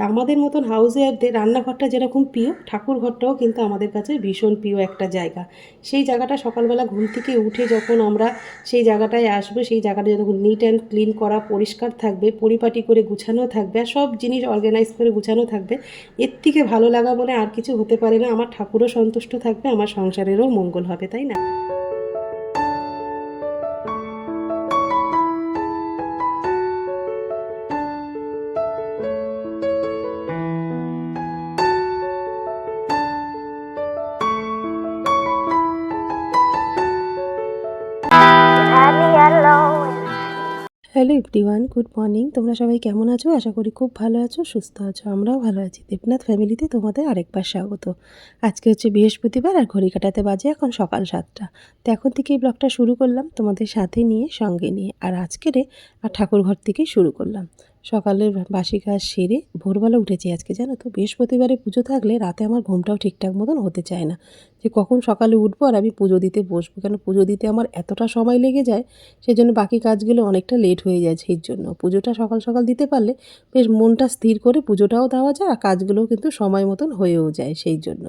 তা আমাদের মতন হাউস রান্নাঘরটা যেরকম প্রিয় ঠাকুর ঘরটাও কিন্তু আমাদের কাছে ভীষণ প্রিয় একটা জায়গা। সেই জায়গাটা সকালবেলা ঘুম থেকে উঠে যখন আমরা সেই জায়গাটায় আসব, সেই জায়গাটা যখন নিট অ্যান্ড ক্লিন করা, পরিষ্কার থাকবে, পরিপাটি করে গুছানো থাকবে, আর সব জিনিস অর্গানাইজ করে গুছানো থাকবে, এর থেকে ভালো লাগা বলে আর কিছু হতে পারে না। আমার ঠাকুরও সন্তুষ্ট থাকবে, আমার সংসারেরও মঙ্গল হবে, তাই না? হ্যালো এভরিওয়ান গুড মর্নিং তোমরা সবাই কেমন আছো? আশা করি খুব ভালো আছো, সুস্থ আছো, আমরাও ভালো আছি। দেবনাথ ফ্যামিলিতে তোমাদের আরেকবার স্বাগত। আজকে হচ্ছে বৃহস্পতিবার আর ঘড়ি কাটাতে বাজে এখন সকাল সাতটা। তো এখন থেকেই ব্লগটা শুরু করলাম তোমাদের সাথে নিয়ে, সঙ্গে নিয়ে। আর আজকেরে আর ঠাকুর ঘর থেকেই শুরু করলাম। সকালের বাসি কাজ সেরে ভোরবেলা উঠেছি আজকে, জানো তো? বৃহস্পতিবারে পুজো থাকলে রাতে আমার ঘুমটাও ঠিকঠাক মতন হতে চায় না। যে কখন সকালে উঠবো আর আমি পুজো দিতে বসবো। কেন পুজো দিতে আমার এতটা সময় লেগে যায় সেই জন্য বাকি কাজগুলো অনেকটা লেট হয়ে যায় সেই জন্য। পুজোটা সকাল সকাল দিতে পারলে বেশ মনটা স্থির করে পুজোটাও দেওয়া যায় আর কাজগুলোও কিন্তু সময় মতন হয়েও যায় সেই জন্য।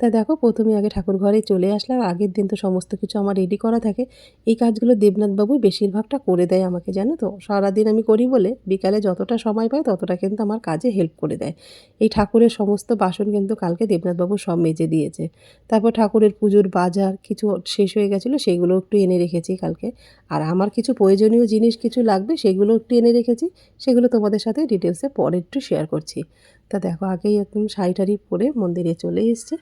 তা দেখো, প্রথমে আগে ঠাকুর ঘরে চলে আসলাম, আগের দিন তো সমস্ত কিছু আমার রেডি করা থাকে। এই কাজগুলো দেবনাথবাবুই বেশিরভাগটা করে দেয় আমাকে, জানো তো? সারাদিন আমি করি বলে বিকালে যতটা সময় পাই ততটা কিন্তু আমার কাজে হেল্প করে দেয়। এই ঠাকুরের সমস্ত বাসন কিন্তু কালকে দেবনাথবাবু সব মেজে দিয়েছে। তারপর ঠাকুরের পুজোর বাজার কিছু শেষ হয়ে গেছিল, সেগুলো একটু এনে রেখেছি কালকে। আর আমার কিছু প্রয়োজনীয় জিনিস কিছু লাগবে, সেগুলো একটু এনে রেখেছি, সেগুলো তোমাদের সাথে ডিটেলসে পরে একটু শেয়ার করছি। তা দেখো, আগেই একদম শাড়ি টাড়ি পরে মন্দিরে চলে এসছে।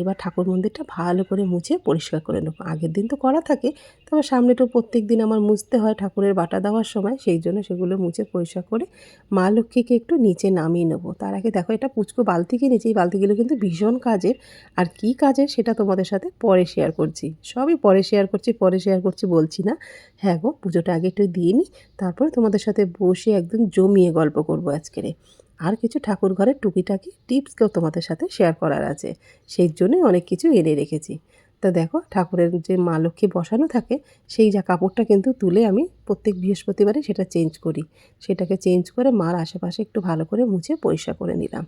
এবার ঠাকুর মন্দিরটা ভালো করে মুছে পরিষ্কার করে নেব। আগের দিন তো করা থাকে, তবে সামনে তো প্রত্যেক দিন আমার মুছতে হয় ঠাকুরের বাটা দেওয়ার সময়, সেই জন্য সেগুলো মুছে পরিষ্কার করে মা লক্ষ্মীকে একটু নিচে নামিয়ে নেব। তার আগে দেখো, এটা পুচকো বালতি কিনেছি, এই বালতিগুলো কিন্তু ভীষণ কাজের। আর কি কাজের সেটা তোমাদের সাথে পরে শেয়ার করছি। সবই পরে শেয়ার করছি, পরে শেয়ার করছি বলছি না। হ্যাঁ গো, পুজোটা আগে একটু দিয়ে নিই, তারপরে তোমাদের সাথে বসে একদম জমিয়ে গল্প করব আজকেরে আর কিছু ঠাকুর ঘরের টুকিটাকি টিপসকেও তোমাদের সাথে শেয়ার করার আছে। সেই জন্যই অনেক কিছু এনে রেখেছি। তা দেখো, ঠাকুরের যে মা লক্ষ্মী বসানো থাকে, সেই যা কাপড়টা কিন্তু তুলে আমি প্রত্যেক বৃহস্পতিবারে সেটা চেঞ্জ করি। সেটাকে চেঞ্জ করে মার আশেপাশে একটু ভালো করে মুছে পরিষ্কার করে নিলাম।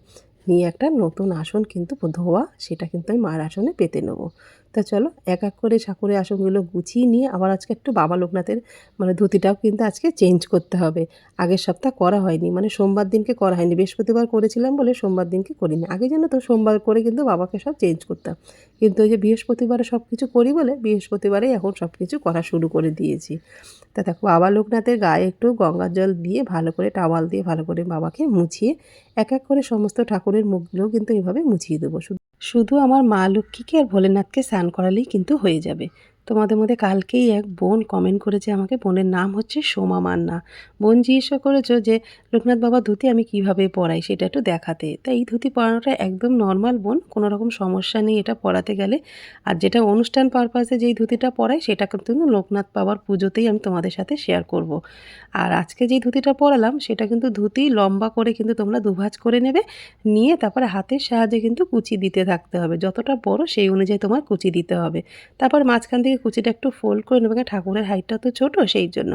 নিয়ে একটা নতুন আসন কিন্তু ধোয়া, সেটা কিন্তু আমি মার আসনে পেতে নেব। তা চলো এক এক করে ঠাকুরের আসনগুলো গুছিয়ে নিয়ে আবার আজকে একটু বাবা লোকনাথের মানে ধুতিটাও কিন্তু আজকে চেঞ্জ করতে হবে। আগের সপ্তাহ করা হয়নি মানে সোমবার দিনকে করা হয়নি। বৃহস্পতিবার করেছিলাম বলে সোমবার দিনকে করিনি। আগে জানো তো সোমবার করে কিন্তু বাবাকে সব চেঞ্জ করতাম। কিন্তু ওই যে বৃহস্পতিবারে সব কিছু করি বলে বৃহস্পতিবারেই এখন সব কিছু করা শুরু করে দিয়েছি। তা দেখো বাবা লোকনাথের গায়ে একটু গঙ্গার জল দিয়ে ভালো করে টাওয়াল দিয়ে ভালো করে বাবাকে মুছিয়ে এক এক করে সমস্ত ঠাকুরের মুখগুলোও কিন্তু এইভাবে মুছিয়ে দেবো। শুধু শুধু আমার মা লক্ষ্মীকে আর ভোলেনাথকে স্নান করালেই কিন্তু হয়ে যাবে। তোমাদের মধ্যে কালকেই এক বোন কমেন্ট করেছে আমাকে, বোনের নাম হচ্ছে সোমা মান্না। বোন জিজ্ঞাসা করেছ যে, লোকনাথ বাবা ধুতি আমি কীভাবে পরাই? সেটা একটু দেখাতে। তাই এই ধুতি পরানোটা একদম নর্মাল বোন, কোনো রকম সমস্যা নেই এটা পরাতে গেলে। আর যেটা অনুষ্ঠান পারপাসে যেই ধুতিটা পরাই সেটা কিন্তু লোকনাথ বাবার পুজোতেই আমি তোমাদের সাথে শেয়ার করব। আর আজকে যেই ধুতিটা পরালাম, সেটা কিন্তু ধুতি লম্বা করে কিন্তু তোমরা দুভাজ করে নেবে, নিয়ে তারপরে হাতের সাহায্যে কিন্তু কুচি দিতে থাকতে হবে। যতটা বড় সেই অনুযায়ী তোমার কুচি দিতে হবে। তারপর মাঝখান থেকে কুচিটা একটু ফোল্ড করে নেবে ঠাকুরের হাইটটা তো ছোটো, সেই জন্য।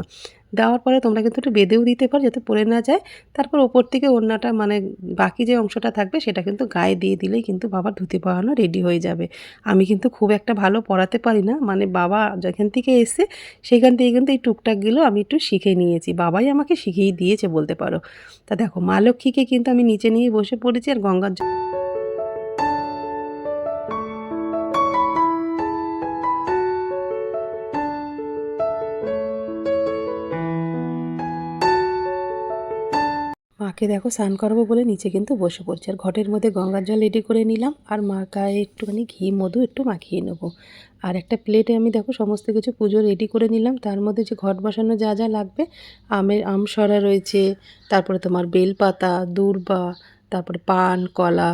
দেওয়ার পরে তোমরা কিন্তু একটু বেঁধেও দিতে পারো, যাতে পড়ে না যায়। তারপর ওপর থেকে ওড়নাটা মানে বাকি যে অংশটা থাকবে, সেটা কিন্তু গায়ে দিয়ে দিলেই কিন্তু বাবার ধুতি পরানো রেডি হয়ে যাবে। আমি কিন্তু খুব একটা ভালো পড়াতে পারি না মানে বাবা যেখান থেকে এসে সেখান থেকে কিন্তু এই টুকটাকগুলো আমি একটু শিখে নিয়েছি। বাবাই আমাকে শিখিয়ে দিয়েছে বলতে পারো। তা দেখো, মা লক্ষ্মীকে কিন্তু আমি নিচে নিয়ে বসে পড়েছি, আর গঙ্গার মাকে দেখো স্নান করব বলে নিচে কিন্তু বসে পড়ছে। আর ঘটের মধ্যে গঙ্গার জল রেডি করে নিলাম আর মা গায়ে একটুখানি ঘি, মধু একটু মাখিয়ে নেব। আর একটা প্লেটে আমি দেখো সমস্ত কিছু পুজো রেডি করে নিলাম। তার মধ্যে যে ঘট বসানো যা যা লাগবে, আমের আমসরা রয়েছে, তারপরে তোমার বেলপাতা, দূর্বা, তারপরে পান, কলা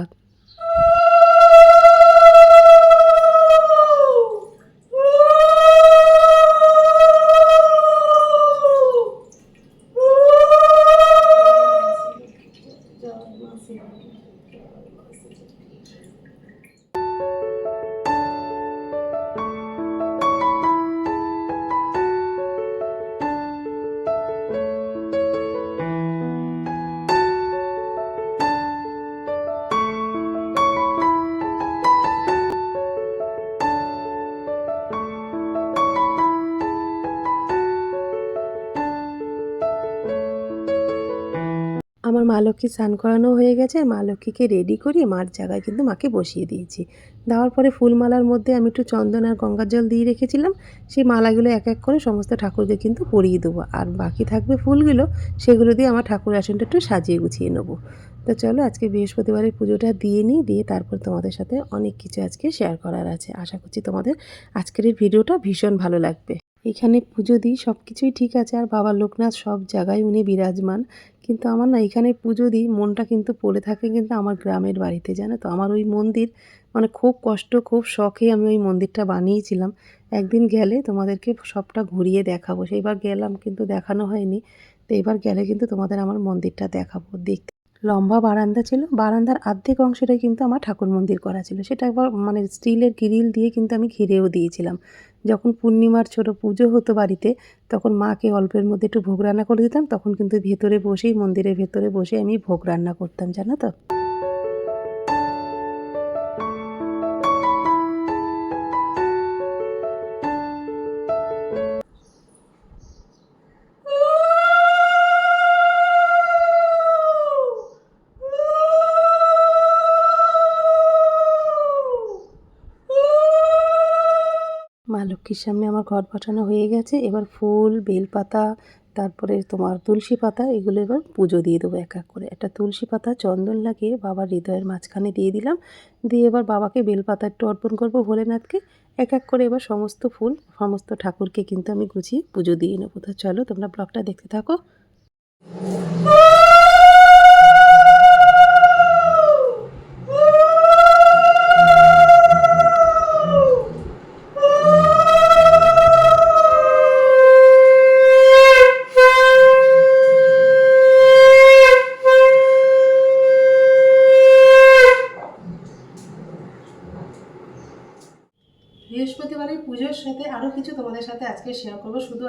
মা লক্ষ্মী স্নান করানো হয়ে গেছে মা লক্ষ্মীকে রেডি করিয়ে মার জায়গায় কিন্তু মাকে বসিয়ে দিয়েছি। দেওয়ার পরে ফুলমালার মধ্যে আমি একটু চন্দন আর গঙ্গার জল দিয়ে রেখেছিলাম, সেই মালাগুলো এক এক করে সমস্ত ঠাকুরকে কিন্তু পরিয়ে দেবো। আর বাকি থাকবে ফুলগুলো, সেগুলো দিয়ে আমার ঠাকুর আসনটা একটু সাজিয়ে গুছিয়ে নেব। তো চলো আজকে বৃহস্পতিবারের পুজোটা দিয়ে নিই, দিয়ে তারপর তোমাদের সাথে অনেক কিছু আজকে শেয়ার করার আছে। আশা করছি তোমাদের আজকের এই ভিডিওটা ভীষণ ভালো লাগবে। এখানে পুজো দিই সব কিছুই ঠিক আছে, আর বাবা লোকনাথ সব জায়গায় উনি বিরাজমান। কিন্তু আমার না এখানে পুজো দিই, মনটা কিন্তু পড়ে থাকে কিন্তু আমার গ্রামের বাড়িতে, জানো তো? আমার ওই মন্দির মানে খুব কষ্ট, খুব শখে আমি ওই মন্দিরটা বানিয়েছিলাম। একদিন গেলে তোমাদেরকে সবটা ঘুরিয়ে দেখাবো। সেইবার গেলাম কিন্তু দেখানো হয়নি, তো এবার গেলে কিন্তু তোমাদের আমার মন্দিরটা দেখাবো। দেখতে লম্বা বারান্দা ছিল, বারান্দার অর্ধেক অংশটাই কিন্তু আমার ঠাকুর মন্দির করা ছিল। সেটা একবার মানে স্টিলের গ্রিল দিয়ে কিন্তু আমি ঘিরেও দিয়েছিলাম। যখন পূর্ণিমার ছোট পুজো হতো বাড়িতে, তখন মাকে অল্পের মধ্যে একটু ভোগ রান্না করে দিতাম। তখন কিন্তু ভেতরে বসেই, মন্দিরের ভেতরে বসে আমি ভোগ রান্না করতাম, জানো তো? লক্ষ্মীর সামনে আমার ঘর পাঠানো হয়ে গেছে। এবার ফুল, বেলপাতা, তারপরে তোমার তুলসী পাতা, এগুলো এবার পুজো দিয়ে দেবো এক এক করে। একটা তুলসী পাতা চন্দন লাগিয়ে বাবার হৃদয়ের মাঝখানে দিয়ে দিলাম। দিয়ে এবার বাবাকে বেলপাতা একটু অর্পণ করব ভোলেনাথকে। এক এক করে এবার সমস্ত ফুল, সমস্ত ঠাকুরকে কিন্তু আমি গুছিয়ে পুজো দিয়ে নেব। তো চলো তোমরা ব্লগটা দেখতে থাকো।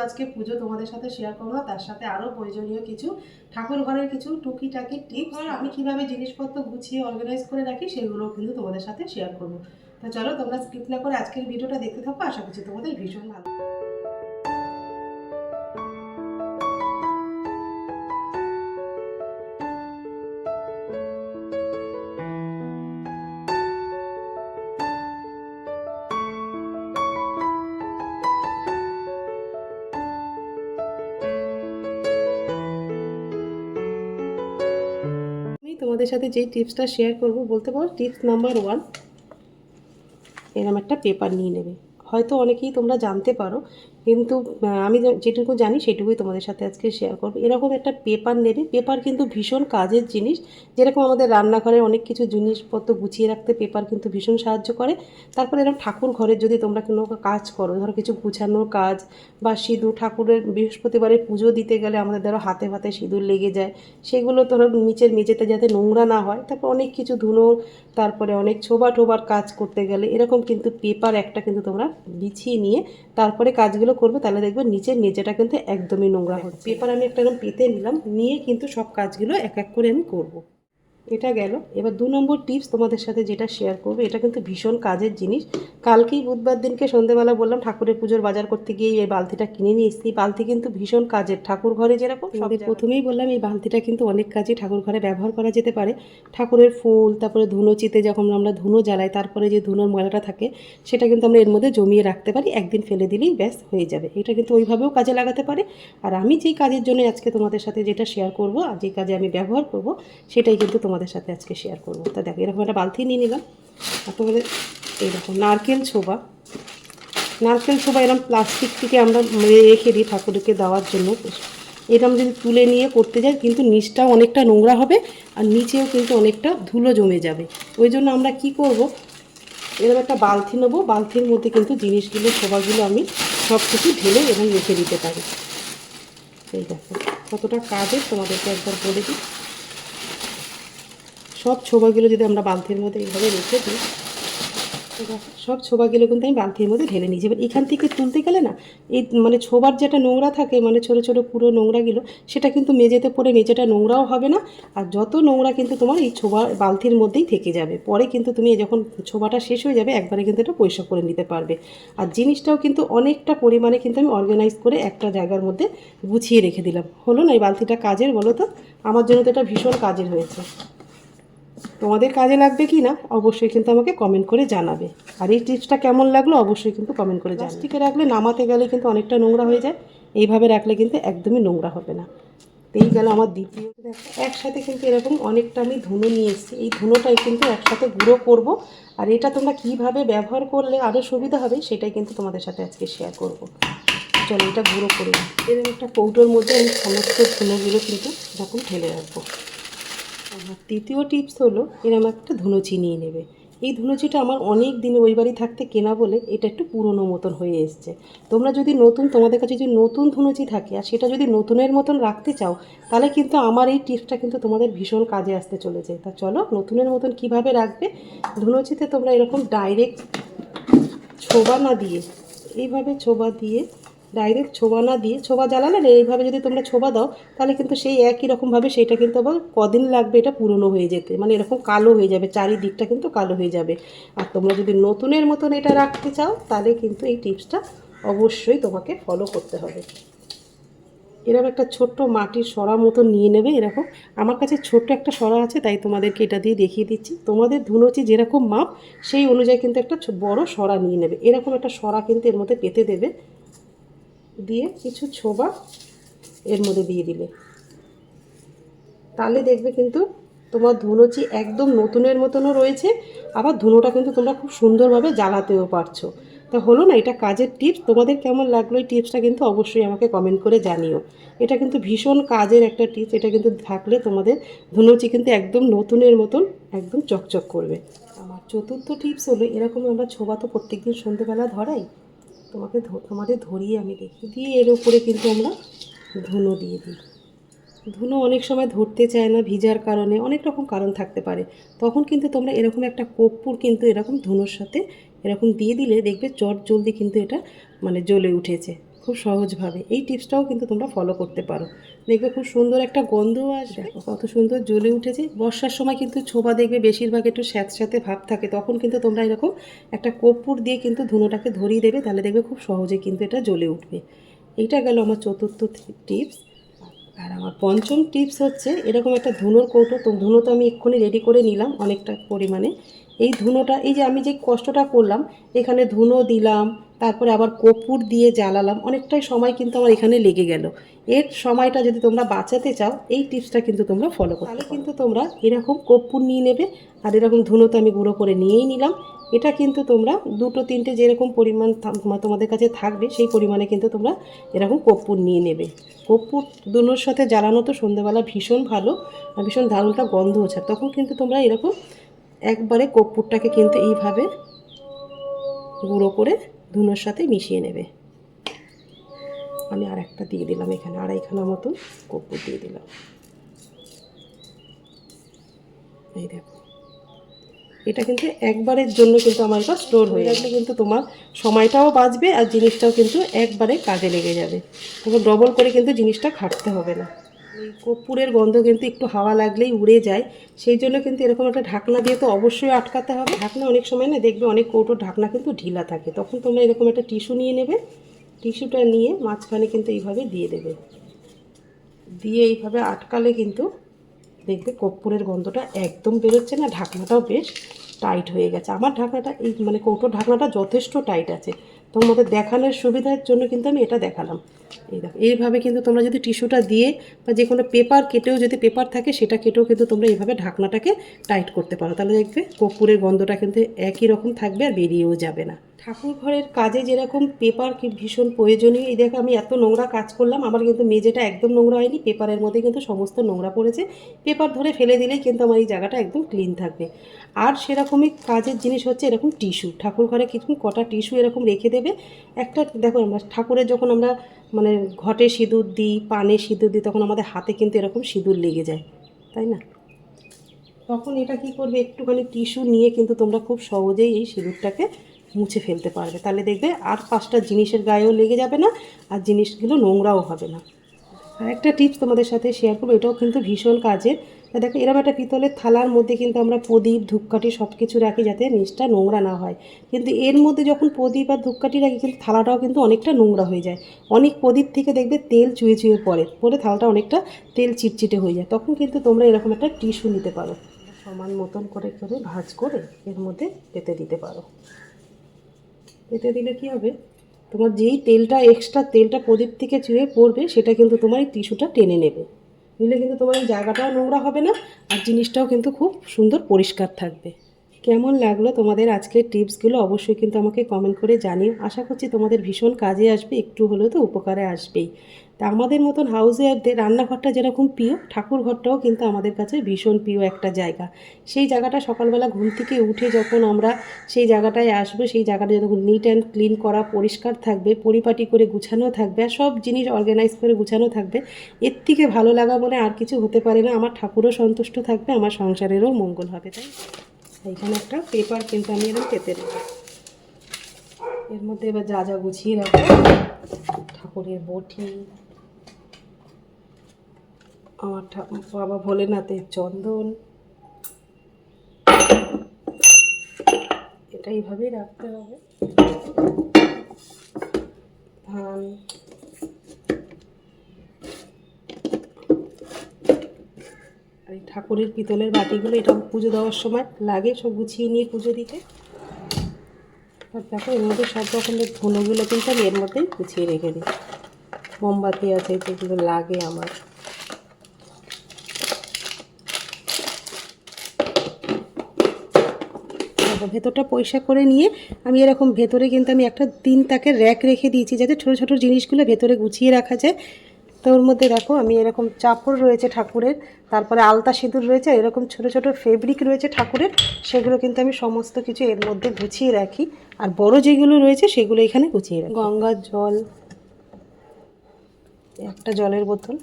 আজকে পুজো তোমাদের সাথে শেয়ার করব। না তার সাথে আরও প্রয়োজনীয় কিছু ঠাকুর ঘরের কিছু টুকিটাকি টিপস আমি কীভাবে জিনিসপত্র গুছিয়ে অর্গানাইজ করে রাখি সেগুলো কিন্তু তোমাদের সাথে শেয়ার করব। তো চলো তোমরা স্কিপ না করে আজকের ভিডিওটা দেখতে থাকো। আশা করছি তোমাদের ভীষণ ভালো সাথে যেই টিপসটা শেয়ার করব, বলতে পারো টিপস নাম্বার ওয়ান এরম একটা পেপার নিয়ে নেবে। হয়তো অনেকেই তোমরা জানতে পারো কিন্তু আমি যেটুকু জানি সেটুকুই তোমাদের সাথে আজকে শেয়ার করব। এরকম একটা পেপার নেবে। পেপার কিন্তু ভীষণ কাজের জিনিস। যেরকম আমাদের রান্নাঘরে অনেক কিছু জিনিসপত্র গুছিয়ে রাখতে পেপার কিন্তু ভীষণ সাহায্য করে। তারপরে এরকম ঠাকুর ঘরে যদি তোমরা কোনো কাজ করো, ধরো কিছু গুছানোর কাজ বা সিঁদুর, ঠাকুরের বৃহস্পতিবারে পুজো দিতে গেলে আমাদের ধরো হাতে হাতে সিঁদুর লেগে যায়। সেগুলো ধরো নিচের মেঝেতে যাতে নোংরা না হয়। তারপর অনেক কিছু ধুনো তারপরে অনেক ছোবা ঠোবার কাজ করতে গেলে এরকম কিন্তু পেপার একটা কিন্তু তোমরা বিছিয়ে নিয়ে তারপরে কাজগুলো করবে, তাহলে দেখবে নিচের মেঝেটা কিন্তু একদমই নোংরা হচ্ছে পেপার আমি একটা এরকম পেতে নিলাম, নিয়ে কিন্তু সব কাজগুলো এক এক করে আমি করব। এটা গেল। এবার দু নম্বর টিপস তোমাদের সাথে যেটা শেয়ার করব এটা কিন্তু ভীষণ কাজের জিনিস। কালকেই বুধবার দিনকে সন্ধেবেলা বললাম ঠাকুরের পুজোর বাজার করতে গিয়ে এই বালতিটা কিনে নিয়ে এসেছি। বালতি কিন্তু ভীষণ কাজের ঠাকুর ঘরে যেরকম সব প্রথমেই বললাম এই বালতিটা কিন্তু অনেক কাজে ঠাকুর ঘরে ব্যবহার করা যেতে পারে। ঠাকুরের ফুল তারপরে ধুনো চিতে যখন আমরা ধুনো জ্বালাই তারপরে যে ধুনোর ময়লাটা থাকে সেটা কিন্তু আমরা এর মধ্যে জমিয়ে রাখতে পারি। একদিন ফেলে দিলেই ব্যাস হয়ে যাবে। এটা কিন্তু ওইভাবেও কাজে লাগাতে পারে। আর আমি যেই কাজের জন্য আজকে তোমাদের সাথে যেটা শেয়ার করব আর যে কাজে আমি ব্যবহার করব সেটাই কিন্তু তোমাদের সাথে আজকে শেয়ার করব। তা দেখো, এরকম একটা বালতি নিয়ে নিলাম। আর তোমাদের এইরকম নারকেল ছোবা। নারকেল ছোবা এরকম প্লাস্টিক থেকে আমরা রেখে দিই ঠাকুরকে দেওয়ার জন্য। এরকম যদি তুলে নিয়ে করতে যাই, কিন্তু নিচটাও অনেকটা নোংরা হবে আর নিচেও কিন্তু অনেকটা ধুলো জমে যাবে। ওই জন্য আমরা কি করব এরকম একটা বালতি নেব। বালতির মধ্যে কিন্তু জিনিসগুলো, ছোবাগুলো আমি সব কিছু ঢেলে এবং রেখে দিতে পারি। এই দেখো, কতটা কাজের তোমাদেরকে একবার বলে দিই। সব ছোবাগুলো যদি আমরা বালতির মধ্যে এইভাবে রেখে দিই সব ছোবাগুলো কিন্তু আমি বালতির মধ্যে ঢেলে নিয়েছি। এবার এখান থেকে তুলতে গেলে না, এই মানে ছোবার যেটা নোংরা থাকে মানে ছোটো ছোটো পুরো নোংরাগুলো, সেটা কিন্তু মেঝেতে পড়ে মেঝেটা নোংরাও হবে না। আর যত নোংরা কিন্তু তোমার এই ছোবা বালতির মধ্যেই থেকে যাবে। পরে কিন্তু তুমি যখন ছোবাটা শেষ হয়ে যাবে, একবারে কিন্তু এটা পরিষ্কার করে নিতে পারবে। আর জিনিসটাও কিন্তু অনেকটা পরিমাণে কিন্তু আমি অর্গানাইজ করে একটা জায়গার মধ্যে গুছিয়ে রেখে দিলাম। হলো না এই বালতিটা কাজের বলো তো? আমার জন্য তো এটা ভীষণ কাজের হয়েছে। তোমাদের কাজে লাগবে কি না, অবশ্যই কিন্তু আমাকে কমেন্ট করে জানাবে। আর এই টিপসটা কেমন লাগল, অবশ্যই কিন্তু কমেন্ট করে প্লাস্টিকে রাখলে নামাতে গেলে কিন্তু অনেকটা নোংরা হয়ে যায়, এইভাবে রাখলে কিন্তু একদমই নোংরা হবে না। এই গেল আমার দ্বিতীয়। একসাথে কিন্তু এরকম অনেকটা আমি ধুনো নিয়ে এসেছি। এই ধুনোটাই কিন্তু একসাথে গুঁড়ো করব, আর এটা তোমরা কীভাবে ব্যবহার করলে আরও সুবিধা হবে, সেটাই কিন্তু তোমাদের সাথে আজকে শেয়ার করব। চলো এটা গুঁড়ো করে এরকম একটা কৌটোর মধ্যে আমি সমস্ত ধুনোগুলো কিন্তু এরকম ঢেলে রাখব। আমার তৃতীয় টিপস হলো এরকম একটা ধুনুচি নিয়ে নেবে। এই ধুনুচিটা আমার অনেক দিন ওই বাড়ি থাকতে কেনা বলে এটা একটু পুরনো মতন হয়ে এসছে। তোমরা যদি নতুন, তোমাদের কাছে যদি নতুন ধুনুচি থাকে আর সেটা যদি নতুনের মতন রাখতে চাও, তাহলে কিন্তু আমার এই টিপসটা কিন্তু তোমাদের ভীষণ কাজে আসতে চলেছে। তা চলো, নতুনের মতন কীভাবে রাখবে? ধুনুচিতে তোমরা এরকম ডাইরেক্ট ছোবা না দিয়ে, এইভাবে ছোবা দিয়ে ডাইরেক্ট ছোবা না দিয়ে, ছোবা জ্বালালে না, এইভাবে যদি তোমরা ছোবা দাও, তাহলে কিন্তু সেই একই রকমভাবে সেটা কিন্তু আবার কদিন লাগবে এটা পুরনো হয়ে যেতে। মানে এরকম কালো হয়ে যাবে, চারিদিকটা কিন্তু কালো হয়ে যাবে। আর তোমরা যদি নতুনের মতন এটা রাখতে চাও, তাহলে কিন্তু এই টিপসটা অবশ্যই তোমাকে ফলো করতে হবে। এরকম একটা ছোট্ট মাটির সরা মতো নিয়ে নেবে, এরকম। আমার কাছে ছোট্ট একটা সরা আছে, তাই তোমাদেরকে এটা দিয়ে দেখিয়ে দিচ্ছি। তোমাদের ধুনুচি যেরকম মাপ, সেই অনুযায়ী কিন্তু একটা বড় সরা নিয়ে নেবে। এরকম একটা সরা কিন্তু এর মধ্যে পেতে দেবে। দিয়ে কিছু ছোবা এর মধ্যে দিয়ে দিলে। তাহলে দেখবে কিন্তু তোমার ধুনুচি একদম নতুনের মতনও রয়েছে, আবার ধুনোটা কিন্তু তোমরা খুব সুন্দরভাবে জ্বালাতেও পারছ। তা হলো না, এটা কাজের টিপস। তোমাদের কেমন লাগল এই টিপসটা কিন্তু অবশ্যই আমাকে কমেন্ট করে জানিও। এটা কিন্তু ভীষণ কাজের একটা টিপস, এটা কিন্তু থাকলে তোমাদের ধুনুচি কিন্তু একদম নতুনের মতন একদম চকচক করবে। আমার চতুর্থ টিপস হলো, এরকম আমরা ছোবা তো প্রত্যেকদিন সন্ধ্যেবেলা ধরাই। তোমাকে তোমাদের ধরিয়ে আমি দেখি। দিয়ে এর উপরে কিন্তু আমরা ধুনো দিয়ে দিই। ধুনো অনেক সময় ধরতে চায় না ভিজার কারণে, অনেক রকম কারণ থাকতে পারে। তখন কিন্তু তোমরা এরকম একটা কপ্পুর কিন্তু এরকম ধুনোর সাথে এরকম দিয়ে দিলে দেখবে চট জলদি কিন্তু এটা মানে জ্বলে উঠেছে, খুব সহজভাবে। এই টিপসটাও কিন্তু তোমরা ফলো করতে পারো। দেখবে খুব সুন্দর একটা গন্ধও আসবে। কত সুন্দর জ্বলে উঠেছে। বর্ষার সময় কিন্তু ছোবা দেখবে বেশিরভাগ একটু স্যাঁতস্যাঁতে ভাব থাকে। তখন কিন্তু তোমরা এরকম একটা কর্পূর দিয়ে কিন্তু ধুনোটাকে ধরিয়ে দেবে তাহলে দেখবে খুব সহজে কিন্তু এটা জ্বলে উঠবে। এইটা গেল আমার চতুর্থ টিপস। আর আমার পঞ্চম টিপস হচ্ছে এরকম একটা ধুনোর কৌটো তো ধুনো তো আমি এক্ষুনি রেডি করে নিলাম অনেকটা পরিমাণে। এই ধুনোটা এই যে আমি যে কষ্টটা করলাম এখানে ধুনো দিলাম তারপরে আবার কপুর দিয়ে জ্বালালাম অনেকটাই সময় কিন্তু আমার এখানে লেগে গেল। এর সময়টা যদি তোমরা বাঁচাতে চাও এই টিপসটা কিন্তু তোমরা ফলো করো তাহলে কিন্তু তোমরা এরকম কর্পূর নিয়ে নেবে আর এরকম ধুনো তো আমি গুঁড়ো করে নিয়েই নিলাম। এটা কিন্তু তোমরা দুটো তিনটে যেরকম পরিমাণ তোমাদের কাছে থাকবে সেই পরিমাণে কিন্তু তোমরা এরকম কর্পূর নিয়ে নেবে। কর্পূর দুনোর সাথে জ্বালানো তো সন্ধ্যেবেলা ভীষণ ভালো আর ভীষণ দারুণটা গন্ধ ওঠে তখন কিন্তু তোমরা এরকম একবারে কর্পূরটাকে কিন্তু এইভাবে গুঁড়ো করে ধুনোর সাথে মিশিয়ে নেবে। আমি আর একটা দিয়ে দিলাম এখানে আড়াইখানা মতন কর্পূর দিয়ে দিলাম। এই দেখো। এটা কিন্তু একবারের জন্য কিন্তু আমার এটা স্টোর হয়ে রাখলে কিন্তু তোমার সময়টাও বাঁচবে আর জিনিসটাও কিন্তু একবারে কাজে লেগে যাবে। তখন ডবল করে কিন্তু জিনিসটা খাটতে হবে না। কর্পূরের গন্ধ কিন্তু একটু হাওয়া লাগলেই উড়ে যায়। সেই জন্য কিন্তু এরকম একটা ঢাকনা দিয়ে তো অবশ্যই আটকাতে হবে। ঢাকনা অনেক সময় না দেখবে অনেক কৌটোর ঢাকনা কিন্তু ঢিলা থাকে। তখন তোমরা এরকম একটা টিস্যু নিয়ে নেবে। টিস্যুটা নিয়ে মাঝখানে কিন্তু এইভাবে দিয়ে দেবে। দিয়ে এইভাবে আটকালে কিন্তু দেখবে কর্পূরের গন্ধটা একদম বেরোচ্ছে না, ঢাকনাটাও বেশ টাইট হয়ে গেছে। আমার ঢাকনাটা এই মানে কৌটোর ঢাকনাটা যথেষ্ট টাইট আছে। তোমাদের দেখানোর সুবিধার জন্য কিন্তু আমি এটা দেখালাম। এই দেখো, এইভাবে কিন্তু তোমরা যদি টিস্যুটা দিয়ে বা যে কোনো পেপার কেটেও যদি পেপার থাকে, সেটা কেটেও কিন্তু তোমরা এইভাবে ঢাকনাটাকে টাইট করতে পারো। তাহলে দেখবে কর্পূরের গন্ধটা কিন্তু একই রকম থাকবে আর বেরিয়েও যাবে না। ঠাকুর ঘরের কাজে যেরকম পেপার কি ভীষণ প্রয়োজনীয়, এই দেখো আমি এত নোংরা কাজ করলাম, আমার কিন্তু মেঝেটা একদম নোংরা হয়নি পেপারের মধ্যে কিন্তু সমস্ত নোংরা পড়েছে। পেপার ধরে ফেলে দিলেই কিন্তু আমার এই জায়গাটা একদম ক্লিন থাকবে। আর সেরকমই কাজের জিনিস হচ্ছে এরকম টিস্যু ঠাকুর ঘরে কিছু কটা টিস্যু এরকম রেখে দেবে। একটা দেখো আমরা ঠাকুরের যখন আমরা মানে ঘটে সিঁদুর দিই, পানে সিঁদুর দিই, তখন আমাদের হাতে কিন্তু এরকম সিঁদুর লেগে যায়, তাই না? তখন এটা কি করবে, একটুখানি টিস্যু নিয়ে কিন্তু তোমরা খুব সহজেই এই সিঁদুরটাকে মুছে ফেলতে পারবে। তাহলে দেখবে আর পাঁচটা জিনিসের গায়েও লেগে যাবে না, আর জিনিসগুলো নোংরাও হবে না। আর একটা টিপস তোমাদের সাথে শেয়ার করব, এটাও কিন্তু ভীষণ কাজের। দেখো এরকম একটা পিতলের থালার মধ্যে কিন্তু আমরা প্রদীপ, ধূপকাঠি সব কিছু রাখি যাতে নিচটা নোংরা না হয়। কিন্তু এর মধ্যে যখন প্রদীপ আর ধূপকাঠি রাখি, কিন্তু থালাটাও কিন্তু অনেকটা নোংরা হয়ে যায়। অনেক প্রদীপ থেকে দেখবে তেল চুয়ে চুয়ে পড়ে পরে থালাটা অনেকটা তেল চিটচিটে হয়ে যায়। তখন কিন্তু তোমরা এরকম একটা টিস্যু নিতে পারো। সমান মতন করে করে ভাঁজ করে এর মধ্যে পেতে দিতে পারো। পেতে দিলে কি হবে? তোমার যেই তেলটা এক্সট্রা তেলটা প্রদীপ থেকে চুয়ে পড়বে, সেটা কিন্তু তোমার এই টিস্যুটা টেনে নেবে। নিলে কিন্তু তোমার এই জায়গাটাও নোংরা হবে না, আর জিনিসটাও কিন্তু খুব সুন্দর পরিষ্কার থাকবে। কেমন লাগল তোমাদের আজকের টিপসগুলো অবশ্যই কিন্তু আমাকে কমেন্ট করে জানিও। আশা করছি তোমাদের ভীষণ কাজে আসবে, একটু হলেও তো উপকারে আসবেই। তা আমাদের মতন হাউসে রান্নাঘরটা যেরকম প্রিয় ঠাকুর ঘরটাও কিন্তু আমাদের কাছে ভীষণ প্রিয় একটা জায়গা। সেই জায়গাটা সকালবেলা ঘুম থেকে উঠে যখন আমরা সেই জায়গাটায় আসব, সেই জায়গাটা যখন নিট অ্যান্ড ক্লিন করা, পরিষ্কার থাকবে, পরিপাটি করে গুছানো থাকবে, আর সব জিনিস অর্গানাইজ করে গুছানো থাকবে, এর থেকে ভালো লাগা বলে আর কিছু হতে পারে না। আমার ঠাকুরও সন্তুষ্ট থাকবে, আমার সংসারেরও মঙ্গল হবে, তাই এইখানে একটা পেপার কিন্তু আমি এরকম পেতে দেবো এর মধ্যে এবার যা যা গুছিয়ে রাখব, ঠাকুরের বটি আমার বাবা ভোলেনাথের চন্দন। এটা এইভাবেই রাখতে হবে। ধান। আর এই ঠাকুরের পিতলের বাটিগুলো, এটা পুজো দেওয়ার সময় লাগে, সব গুছিয়ে নিয়ে পুজো দিতে। আর দেখো, এর মধ্যে সব রকমের ধুনোগুলো কিন্তু আমি এর মধ্যেই গুছিয়ে রেখে দিই। মোমবাতি আছে যেগুলো লাগে আমার। দেখো, ভেতরটা পরিষ্কার করে নিয়ে আমি এরকম ভেতরে কিন্তু আমি একটা তিন তাকের র্যাক রেখে দিয়েছি যাতে ছোটো ছোটো জিনিসগুলো ভেতরে গুছিয়ে রাখা যায়। তো ওর মধ্যে দেখো আমি এরকম চাপড় রয়েছে ঠাকুরের তারপরে আলতা সিঁদুর রয়েছে এরকম ছোটো ছোটো ফেব্রিক রয়েছে ঠাকুরের সেগুলো কিন্তু আমি সমস্ত কিছু এর মধ্যে গুছিয়ে রাখি। আর বড় যেগুলো রয়েছে সেগুলো এখানে গুছিয়ে রাখি। গঙ্গার জল একটা জলের বোতল।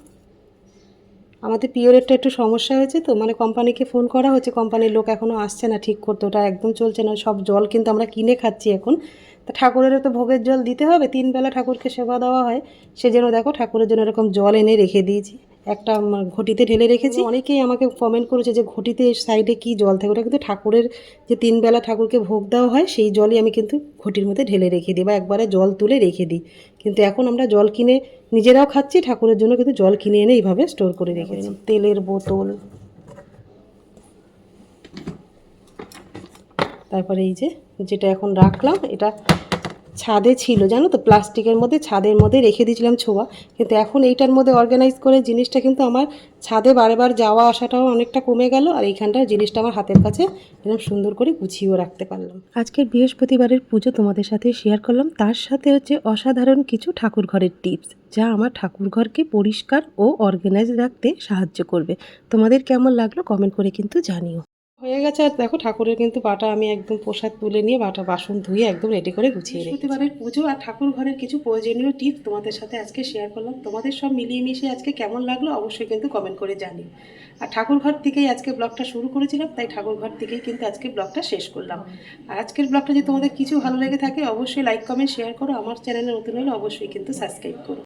আমাদের পিওরেটটা একটু সমস্যা হয়েছে তো মানে কোম্পানিকে ফোন করা হচ্ছে কোম্পানির লোক এখনও আসছে না ঠিক করতে, ওটা একদম চলছে না, সব জল কিন্তু আমরা কিনে খাচ্ছি এখন। তা ঠাকুরের তো ভোগের জল দিতে হবে, তিনবেলা ঠাকুরকে সেবা দেওয়া হয়, সেজন্য দেখো ঠাকুরের জন্য এরকম জল এনে রেখে দিয়েছি। একটা ঘটিতে ঢেলে রেখেছি। অনেকেই আমাকে কমেন্ট করেছে যে ঘটিতে সাইডে কি জল থাকে? ওটা কিন্তু ঠাকুরের যে তিনবেলা ঠাকুরকে ভোগ দেওয়া হয় সেই জলই আমি কিন্তু ঘটির মধ্যে ঢেলে রেখে দিই বা একবারে জল তুলে রেখে দিই। কিন্তু এখন আমরা জল কিনে নিজেরাও খাচ্ছি ঠাকুরের জন্য কিন্তু জল কিনে এনে এইভাবে স্টোর করে রেখেছি। তেলের বোতল। তারপরে এই যে যেটা এখন রাখলাম এটা ছাদে ছিল, জানো তো? প্লাস্টিকের মধ্যে, ছাদের মধ্যে রেখে দিয়েছিলাম ছোয়া। কিন্তু এখন এইটার মধ্যে অর্গানাইজ করে জিনিসটা কিন্তু আমার ছাদে বারবার যাওয়া আসাটাও অনেকটা কমে গেল আর এইখানটার জিনিসটা আমার হাতের কাছে এরকম সুন্দর করে গুছিয়েও রাখতে পারলাম। আজকের বৃহস্পতিবারের পুজো তোমাদের সাথে শেয়ার করলাম। তার সাথে হচ্ছে অসাধারণ কিছু ঠাকুর ঘরের টিপস যা আমার ঠাকুর ঘরকে পরিষ্কার ও অর্গানাইজ রাখতে সাহায্য করবে। তোমাদের কেমন লাগল কমেন্ট করে কিন্তু জানিও। হয়ে গেছে। আর দেখো ঠাকুরের কিন্তু বাটা আমি একদম প্রসাদ তুলে নিয়ে বাটা বাসন ধুয়ে একদম রেডি করে গুছিয়ে রেখেছি। প্রতিবারের পুজো আর ঠাকুর ঘরের কিছু প্রয়োজনীয় টিপস তোমাদের সাথে আজকে শেয়ার করলাম। তোমাদের সব মিলিয়ে মিশিয়ে আজকে কেমন লাগল অবশ্যই কিন্তু কমেন্ট করে জানিও। আর ঠাকুর ঘর থেকেই আজকে ব্লগটা শুরু করেছিলাম, তাই ঠাকুর ঘর থেকেই কিন্তু আজকে ব্লগটা শেষ করলাম। আর আজকের ব্লগটা যদি তোমাদের কিছু ভালো লেগে থাকে, অবশ্যই লাইক কমেন্ট শেয়ার করো। আমার চ্যানেলে নতুন হলে অবশ্যই কিন্তু সাবস্ক্রাইব করো।